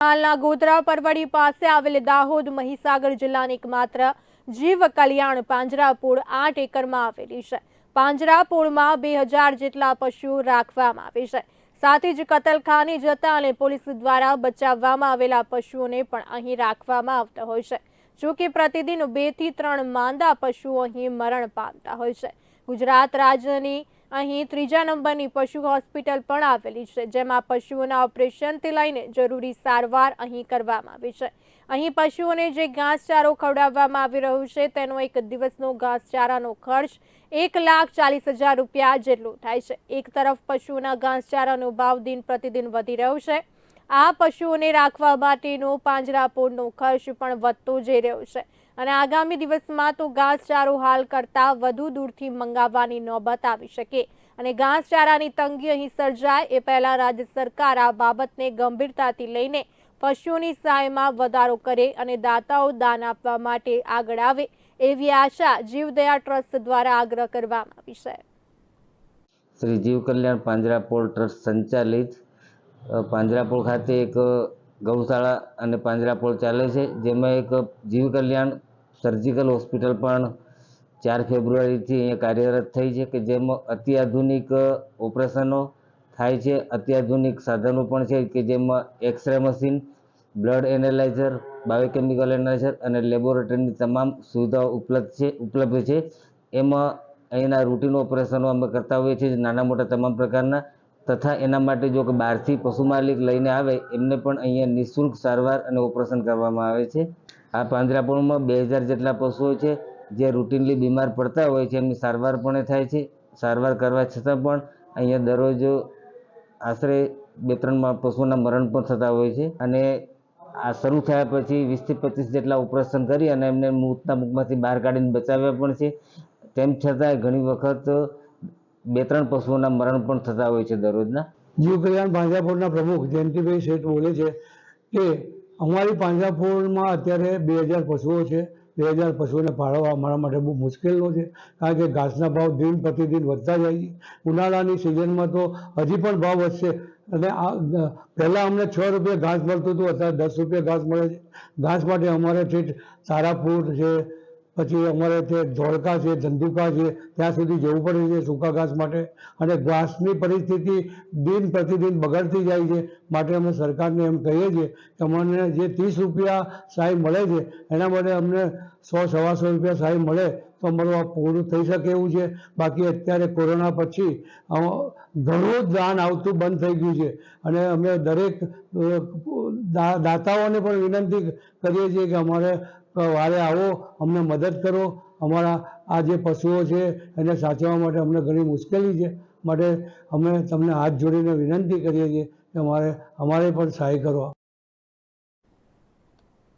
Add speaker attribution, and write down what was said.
Speaker 1: હાલના ગોધરા પરવડી પાસે આવેલ દાહોદ મહીસાગર જિલ્લાની એકમાત્ર જીવ કલ્યાણ પાંજરાપોળ આઠ એકરમાં આવેલી છે. પાંજરાપોળમાં બે હજાર જેટલા પશુઓ રાખવામાં આવે છે. સાથે જ કતલખાને જતા અને પોલીસ દ્વારા બચાવવામાં આવેલા પશુઓને પણ અહીં રાખવામાં આવતા હોય છે. જો કે પ્રતિદિન બેથી ત્રણ માંદા પશુઓ અહીં મરણ પામતા હોય છે. ગુજરાત રાજ્યની અહીં ત્રીજા નંબરની પશુ હોસ્પિટલ પણ આવેલી છે, જેમાં પશુઓના ઓપરેશનથી લઈને જરૂરી સારવાર અહીં કરવામાં આવી છે. અહીં પશુઓને જે ઘાસચારો ખવડાવવામાં આવી રહ્યો છે, તેનો એક દિવસનો ઘાસચારાનો ખર્ચ એક લાખ ચાલીસ હજાર રૂપિયા જેટલો થાય છે. એક તરફ પશુઓના ઘાસચારાનો ભાવ દિન પ્રતિદિન વધી રહ્યો છે. આ પશુઓને રાખવા માટેનો પાંજરાપોળનો ખર્ચ પણ વધતો જઈ રહ્યો છે. અને આગામી દિવસમાં તો ઘાસચારો હાલ કરતાં વધુ દૂરથી મંગાવવાની નોબત આવી શકે. અને ઘાસચારાની તંગી અહીં સર્જાય એ પહેલા રાજ્ય સરકાર આ બાબતને ગંભીરતાથી લઈને પશુઓની સહાયમાં વધારો કરે અને દાતાઓ દાન આપવા માટે આગળ આવે એવી આશા જીવદયા ટ્રસ્ટ દ્વારા આગ્રહ કરવામાં આવી છે.
Speaker 2: શ્રી જીવ કલ્યાણ પાંજરાપોળ ટ્રસ્ટ સંચાલિત પાંજરાપોળ ખાતે એક ગૌશાળા અને પાંજરાપોળ ચાલે છે, જેમાં એક જીવ કલ્યાણ સર્જિકલ હોસ્પિટલ પણ ચાર ફેબ્રુઆરીથી અહીંયા કાર્યરત થઈ છે કે જેમાં અત્યાધુનિક ઓપરેશનો થાય છે. અત્યાધુનિક સાધનો પણ છે કે જેમાં x ray machine, blood analyser, biochemical analyser અને લેબોરેટરીની તમામ સુવિધાઓ ઉપલબ્ધ છે ઉપલબ્ધ છે. એમાં અહીંના રૂટીન ઓપરેશનો અમે કરતા હોઈએ છીએ નાના મોટા તમામ પ્રકારના તથા એના માટે જો કે બહારથી પશુ માલિક લઈને આવે એમને પણ અહીંયા નિઃશુલ્ક સારવાર અને ઓપરેશન કરવામાં આવે છે. આ પાંજરાપોળમાં બે હજાર જેટલા પશુઓ છે, જે રૂટીનલી બીમાર પડતા હોય છે, એમની સારવાર પણ થાય છે. સારવાર કરવા છતાં પણ અહીંયા દરરોજ આશરે બે ત્રણ પશુઓના મરણ પણ થતા હોય છે. અને આ શરૂ થયા પછી વીસથી પચીસ જેટલા ઓપરેશન કરી અને એમને મૂતના મુખમાંથી બહાર કાઢીને બચાવ્યા પણ છે. તેમ છતાંય ઘણી વખત બે ત્રણ પશુઓના મરણ પણ થતા હોય છે દરરોજના.
Speaker 3: જીવ કલ્યાણ પાંજરાપોળના પ્રમુખ જયંતિભાઈ શેઠ બોલે છે કે અમારી પાંજરાપોળમાં અત્યારે બે હજાર પશુઓ છે. બે હજાર પશુઓને પાળવા અમારા માટે બહુ મુશ્કેલનો છે. કારણ કે ઘાસના ભાવ દિન પ્રતિદિન વધતા જાય છે. ઉનાળાની સિઝનમાં તો હજી પણ ભાવ વધશે. અને આ પહેલાં અમને છ રૂપિયા ઘાસ મળતું હતું, અત્યારે દસ રૂપિયા ઘાસ મળે છે. ઘાસ માટે અમારે ઠેઠ તારાપુર છે પછી અમારે તે ધોળકા છે, ધંધુકા છે, ત્યાં સુધી જવું પડે છે સૂકા ઘાસ માટે. અને ઘાસની પરિસ્થિતિ દિન પ્રતિદિન બગડતી જાય છે. માટે અમે સરકારને એમ કહીએ છીએ કે અમને જે ત્રીસ રૂપિયા સહાય મળે છે, એના માટે અમને સો, સવાસો રૂપિયા સહાય મળે. તો અમારું આ પૂરું થઈ શકે એવું છે. બાકી અત્યારે કોરોના પછી ઘણું દાન આવતું બંધ થઈ ગયું છે. અને અમે દરેક દાતાઓને પણ વિનંતી કરીએ છીએ કે અમારે વારે આવો, અમને મદદ કરો. અમારા આ જે પશુઓ છે, એને સાચવવા માટે અમને ઘણી મુશ્કેલી છે. માટે અમે તમને હાથ જોડીને વિનંતી કરીએ છીએ કે અમારે અમારે પણ સહાય કરો.